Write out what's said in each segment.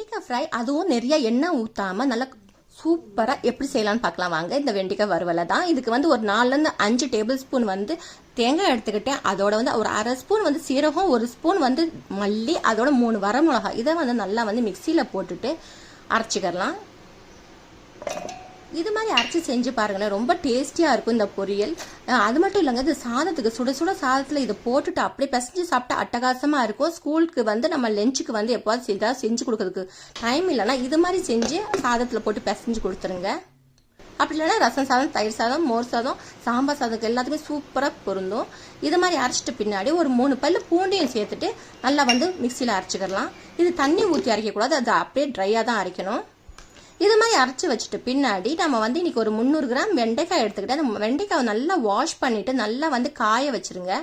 வெண்டிக்காய் fry அதுவும் நிறைய எண்ணெய் ஊற்றாம நல்லா சூப்பராக எப்படி செய்யலாம்னு பார்க்கலாம். வாங்க இந்த வெண்டிக்காய் வறுவலை தான். இதுக்கு வந்து ஒரு நாலுலேருந்து அஞ்சு டேபிள் ஸ்பூன் வந்து தேங்காய் எடுத்துக்கிட்டேன். அதோட வந்து ஒரு அரை ஸ்பூன் வந்து சீரகம் ஒரு ஸ்பூன் வந்து மல்லி அதோட மூணு வரமிளகாய் இதை வந்து நல்லா வந்து மிக்சியில் போட்டுட்டு அரைச்சிக்கிறலாம். இது மாதிரி அரைச்சி செஞ்சு பாருங்களேன். ரொம்ப டேஸ்டியாக இருக்கும் இந்த பொரியல். அது மட்டும் இல்லைங்க இது சாதத்துக்கு சுட சுட சாதத்தில் இதை போட்டுட்டு அப்படியே பிசைஞ்சு சாப்பிட்டா அட்டகாசமாக இருக்கும். ஸ்கூலுக்கு வந்து நம்ம லஞ்சுக்கு வந்து எப்போது ஏதாவது செஞ்சு கொடுக்கறதுக்கு டைம் இல்லைன்னா இது மாதிரி செஞ்சு சாதத்தில் போட்டு பிசைஞ்சு கொடுத்துருங்க. அப்படி இல்லைன்னா ரசம் சாதம் தயிர் சாதம் மோர் சாதம் சாம்பார் சாதத்துக்கு எல்லாத்துக்குமே சூப்பராக பொருந்தும். இது மாதிரி அரைச்சிட்டு பின்னாடி ஒரு மூணு பல்லு பூண்டையும் சேர்த்துட்டு நல்லா வந்து மிக்சியில் அரைச்சிக்கிறலாம் இது தண்ணி ஊற்றி அரைக்கக்கூடாது அது அப்படியே ட்ரையாக தான் அரைக்கணும். இது மாதிரி அரைச்சி வச்சுட்டு பின்னாடி நம்ம வந்து இன்னைக்கு ஒரு முந்நூறு கிராம் வெண்டைக்காய் எடுத்துக்கிட்டு அந்த வெண்டைக்காவை நல்லா வாஷ் பண்ணிட்டு நல்லா வந்து காய வச்சிருங்க.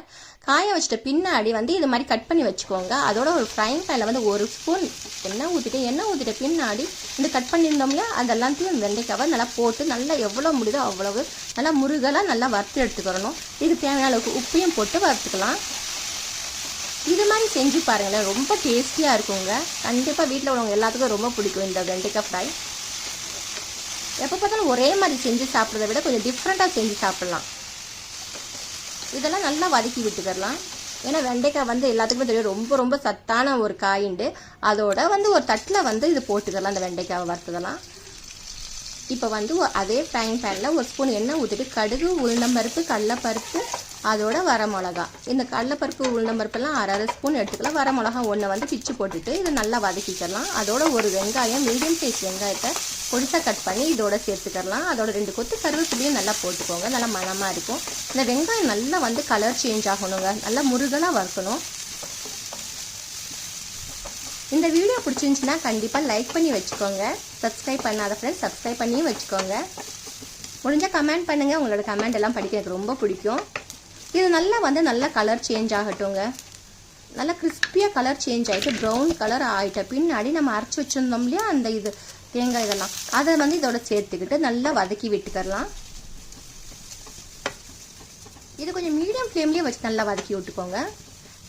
காய வச்சுட்டு பின்னாடி வந்து இது மாதிரி கட் பண்ணி வச்சுக்கோங்க. அதோட ஒரு ஃப்ரைங் பேனில் வந்து ஒரு ஸ்பூன் எண்ணெய் ஊற்றிட்டு எண்ணெய் ஊற்றிட்டு பின்னாடி இந்த கட் பண்ணியிருந்தோம்ல அதெல்லாத்தையும் வெண்டைக்காவை நல்லா போட்டு நல்லா எவ்வளோ முடியுதோ அவ்வளவு நல்லா முருகலாக நல்லா வறுத்து எடுத்துக்கிறணும் இதுக்கு தேவையான அளவுக்கு உப்பையும் போட்டு வறுத்துக்கலாம். இது மாதிரி செஞ்சு பாருங்களேன். ரொம்ப டேஸ்டியாக இருக்குங்க. கண்டிப்பாக வீட்டில் உள்ளவங்க எல்லாத்துக்கும் ரொம்ப பிடிக்கும் இந்த வெண்டைக்காய் ஃப்ரை எப்போ பார்த்தாலும் ஒரே மாதிரி செஞ்சு சாப்பிட்றத விட கொஞ்சம் டிஃப்ரெண்ட்டாக செஞ்சு சாப்பிட்லாம். இதெல்லாம் நல்லா வதக்கி விட்டுக்கிடலாம் ஏன்னா வெண்டைக்காய் வந்து எல்லாத்துக்குமே தெரியும் ரொம்ப ரொம்ப சத்தான ஒரு காயிண்டு. அதோட வந்து ஒரு தட்டில் வந்து இது போட்டுக்கிடலாம் அந்த வெண்டைக்காவை வறுத்ததெல்லாம். இப்போ வந்து அதே ஃப்ரைங் பேனில் ஒரு ஸ்பூன் எண்ணெய் ஊற்றிட்டு கடுகு உளுந்தம்பருப்பு கடலப்பருப்பு அதோட வரமிளகா. இந்த கடலப்பருப்பு உளுந்தம்பருப்பெல்லாம் அரை அரை ஸ்பூன் எடுத்துக்கலாம். வர மிளகா ஒன்றை வந்து பிச்சு போட்டுட்டு இதை நல்லா வதக்கிக்கலாம். அதோட ஒரு வெங்காயம் மீடியம் சைஸ் வெங்காயத்தை பொடிசாக கட் பண்ணி இதோட சேர்த்துக்கலாம். அதோட ரெண்டு கொத்து கருவேப்பிலையும் நல்லா போட்டுக்கோங்க. நல்லா மணமாக இருக்கும். இந்த வெங்காயம் நல்லா வந்து கலர் சேஞ்ச் ஆகணுங்க. நல்லா முருகலாக வறுக்கணும். இந்த வீடியோ பிடிச்சிருந்துச்சின்னா கண்டிப்பாக லைக் பண்ணி வச்சுக்கோங்க. சப்ஸ்கிரைப் பண்ணாத ஃப்ரெண்ட்ஸ் சப்ஸ்கிரைப் பண்ணியும் வச்சுக்கோங்க. முடிஞ்சால் கமெண்ட் பண்ணுங்கள் உங்களோட கமெண்ட் எல்லாம் படிக்க எனக்கு ரொம்ப பிடிக்கும். இது நல்லா வந்து நல்லா கலர் சேஞ்ச் ஆகட்டுங்க நல்லா கிறிஸ்பியாக கலர் சேஞ்ச் ஆகிட்டு ப்ரௌன் கலர் ஆகிட்ட பின்னாடி நம்ம அரைச்சி வச்சுருந்தோம் இல்லையா? அந்த இது தேங்காய் இதெல்லாம். அதை வந்து இதோட சேர்த்துக்கிட்டு நல்லா வதக்கி விட்டுக்கரலாம் இது கொஞ்சம் மீடியம் ஃப்ளேம்லேயே வச்சு நல்லா வதக்கி விட்டுக்கோங்க.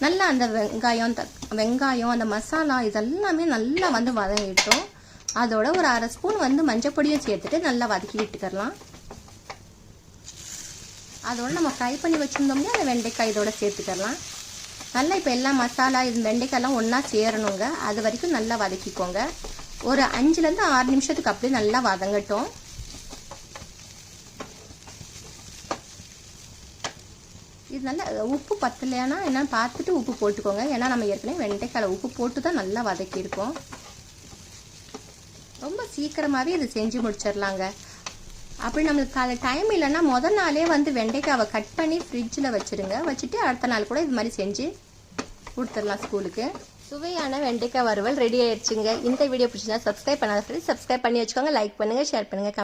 நல்லா அந்த வெங்காயம் த வெங்காயம் அந்த மசாலா இதெல்லாமே நல்லா வந்து வதங்கிட்டோம். அதோட ஒரு அரை ஸ்பூன் வந்து மஞ்சப்பொடியும் சேர்த்துட்டு நல்லா வதக்கி விட்டுக்கரலாம் அதோட நம்ம ஃப்ரை பண்ணி வச்சுருந்தோம்னா அந்த வெண்டைக்காய் இதோட சேர்த்துக்கலாம். நல்லா இப்போ எல்லா மசாலா இது வெண்டைக்காய்லாம் ஒன்றா சேரணுங்க. அது வரைக்கும் நல்லா வதக்கிக்கோங்க. ஒரு அஞ்சுலேருந்து ஆறு நிமிஷத்துக்கு அப்படியே நல்லா வதங்கட்டும். இது நல்லா உப்பு பத்தலையானா என்னன்னு பார்த்துட்டு உப்பு போட்டுக்கோங்க. ஏன்னா நம்ம ஏற்கனவே வெண்டைக்காயில் உப்பு போட்டு தான் நல்லா வதக்கியிருக்கோம். ரொம்ப சீக்கிரமாகவே இது செஞ்சு முடிச்சிடலாங்க. அப்படி நம்மளுக்கு காலை டைம் இல்லைன்னா முதல் நாளே வந்து வெண்டைக்காவை கட் பண்ணி ஃப்ரிட்ஜில் வச்சுருங்க. வச்சுட்டு அடுத்த நாள் கூட இது மாதிரி செஞ்சு கொடுத்துடலாம் ஸ்கூலுக்கு. சுவையான வெண்டைக்காய் வறுவல் ரெடி ஆயிடுச்சுங்க. இந்த வீடியோ பிடிச்சிருந்தா சப்ஸ்கிரைப் பண்ணாத ஃப்ரெண்ட்ஸ் சப்ஸ்கிரைப் பண்ணி வச்சுக்கோங்க. லைக் பண்ணுங்கள் ஷேர் பண்ணுங்கள்